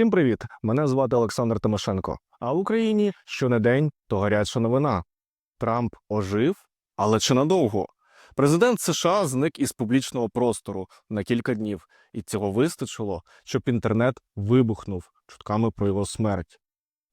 Всім привіт! Мене звати Олександр Тимошенко. А в Україні щонедень то гаряча новина. Трамп ожив, але чи надовго? Президент США зник із публічного простору на кілька днів, і цього вистачило, щоб інтернет вибухнув чутками про його смерть.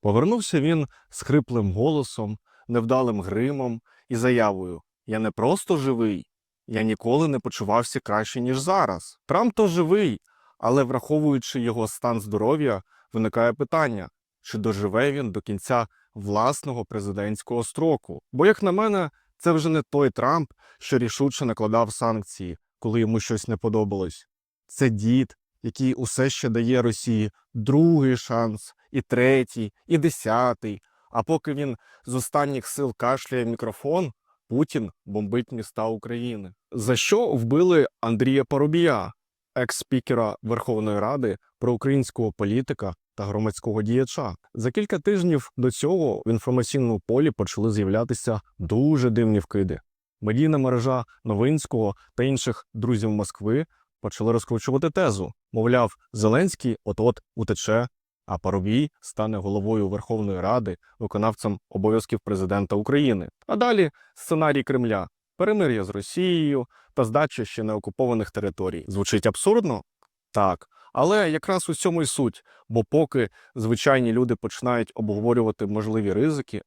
Повернувся він з хриплим голосом, невдалим гримом і заявою: Я не просто живий, я ніколи не почувався краще, ніж зараз. Трамп то живий, але враховуючи його стан здоров'я, виникає питання, чи доживе він до кінця власного президентського строку. Бо, як на мене, це вже не той Трамп, що рішуче накладав санкції, коли йому щось не подобалось. Це дід, який усе ще дає Росії другий шанс, і третій, і десятий. А поки він з останніх сил кашляє мікрофон, Путін бомбить міста України. За що вбили Андрія Парубія, екс-спікера Верховної Ради, проукраїнського політика та громадського діяча? За кілька тижнів до цього в інформаційному полі почали з'являтися дуже дивні вкиди. Медійна мережа Новинського та інших друзів Москви почали розкручувати тезу. Мовляв, Зеленський от-от утече, а Парубій стане головою Верховної Ради, виконавцем обов'язків президента України. А далі сценарій Кремля: перемир'я з Росією та здача ще неокупованих територій. Звучить абсурдно? Так. Але якраз у цьому й суть, бо поки звичайні люди починають обговорювати можливі ризики,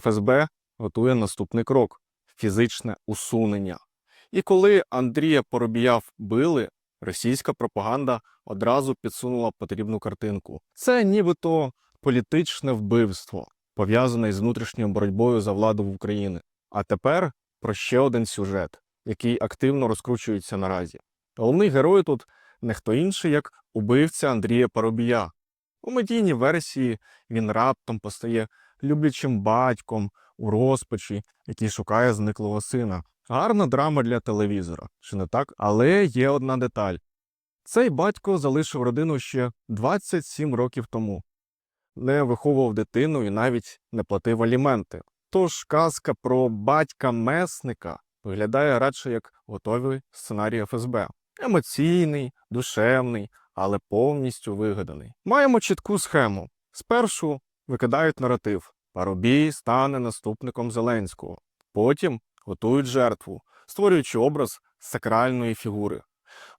ФСБ готує наступний крок фізичне усунення. І коли Андрія Поробія вбили, російська пропаганда одразу підсунула потрібну картинку. Це нібито політичне вбивство, пов'язане із внутрішньою боротьбою за владу в Україні. А тепер про ще один сюжет, який активно розкручується наразі. Головний герой тут не хто інший, як убивця Андрія Парубія. У медійній версії він раптом постає люблячим батьком у розпачі, який шукає зниклого сина. Гарна драма для телевізора, чи не так? Але є одна деталь: цей батько залишив родину ще 27 років тому, не виховував дитину і навіть не платив аліменти. Тож казка про батька-месника виглядає радше як готовий сценарій ФСБ. Емоційний, душевний, але повністю вигаданий. Маємо чітку схему. Спершу викидають наратив. Парубій стане наступником Зеленського. Потім готують жертву, створюючи образ сакральної фігури.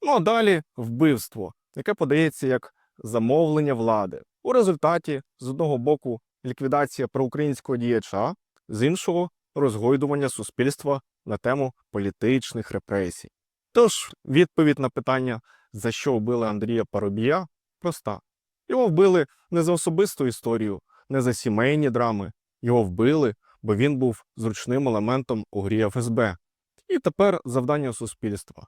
Ну а далі вбивство, яке подається як замовлення влади. У результаті, з одного боку, ліквідація проукраїнського діяча, з іншого розгойдування суспільства на тему політичних репресій. Тож, відповідь на питання, за що вбили Андрія Парубія, проста. Його вбили не за особисту історію, не за сімейні драми. Його вбили, бо він був зручним елементом у грі ФСБ. І тепер завдання суспільства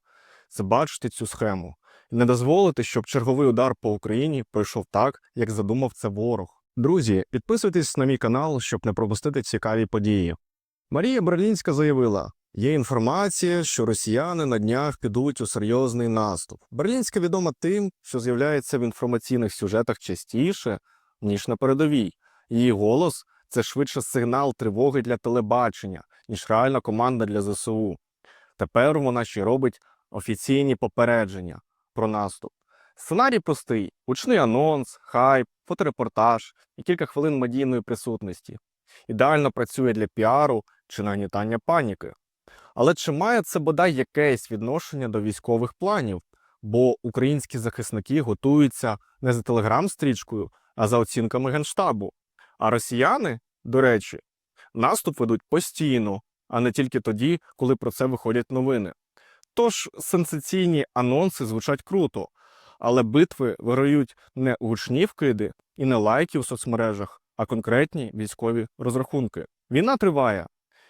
це бачити цю схему і не дозволити, щоб черговий удар по Україні пройшов так, як задумав це ворог. Друзі, підписуйтесь на мій канал, щоб не пропустити цікаві події. Марія Берлінська заявила: є інформація, що росіяни на днях підуть у серйозний наступ. Берлінська відома тим, що з'являється в інформаційних сюжетах частіше, ніж на передовій. Її голос це швидше сигнал тривоги для телебачення, ніж реальна команда для ЗСУ. Тепер вона ще робить офіційні попередження про наступ. Сценарій простий: гучний анонс, хайп, фоторепортаж і кілька хвилин медійної присутності. Ідеально працює для піару чи нагнітання паніки. Але чи має це бодай якесь відношення до військових планів? Бо українські захисники готуються не за телеграм-стрічкою, а за оцінками Генштабу. А росіяни, до речі, наступ ведуть постійно, а не тільки тоді, коли про це виходять новини. Тож сенсаційні анонси звучать круто, але битви виграють не гучні вкиди і не лайки в соцмережах, а конкретні військові розрахунки. Війна триває,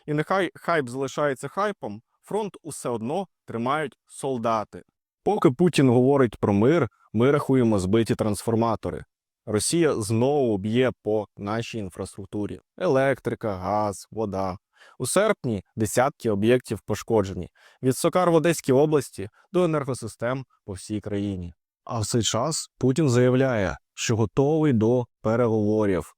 і нехай хайп залишається хайпом, фронт усе одно тримають солдати. Поки Путін говорить про мир, ми рахуємо збиті трансформатори. Росія знову б'є по нашій інфраструктурі: електрика, газ, вода. У серпні десятки об'єктів пошкоджені від Сокар в Одеській області до енергосистем по всій країні. А в цей час Путін заявляє, що готовий до переговорів.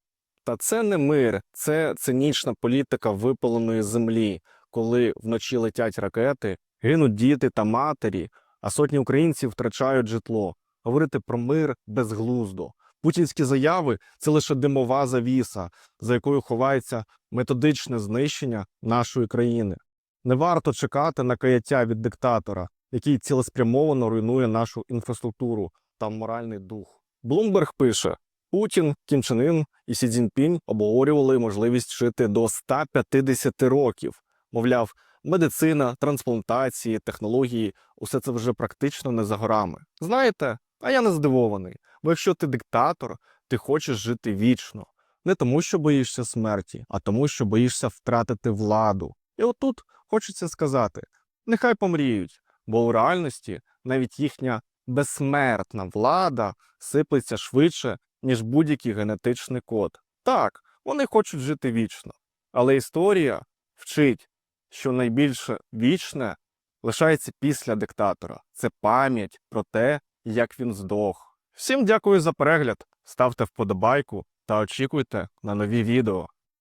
Та це не мир, це цинічна політика випаленої землі, коли вночі летять ракети, гинуть діти та матері, а сотні українців втрачають житло. Говорити про мир безглуздо. Путінські заяви це лише димова завіса, за якою ховається методичне знищення нашої країни. Не варто чекати на каяття від диктатора, який цілеспрямовано руйнує нашу інфраструктуру та моральний дух. Блумберг пише: Путін, Кім Чен Ін і Сі Цзіньпінь обговорювали можливість жити до 150 років. Мовляв, медицина, трансплантації, технології усе це вже практично не за горами. Знаєте, а я не здивований. Бо якщо ти диктатор, ти хочеш жити вічно. Не тому, що боїшся смерті, а тому, що боїшся втратити владу. І отут хочеться сказати: нехай помріють, бо у реальності навіть їхня безсмертна влада сиплеться швидше, ніж будь-який генетичний код. Так, вони хочуть жити вічно. Але історія вчить, що найбільше вічне лишається після диктатора. Це пам'ять про те, як він здох. Всім дякую за перегляд. Ставте вподобайку та очікуйте на нові відео.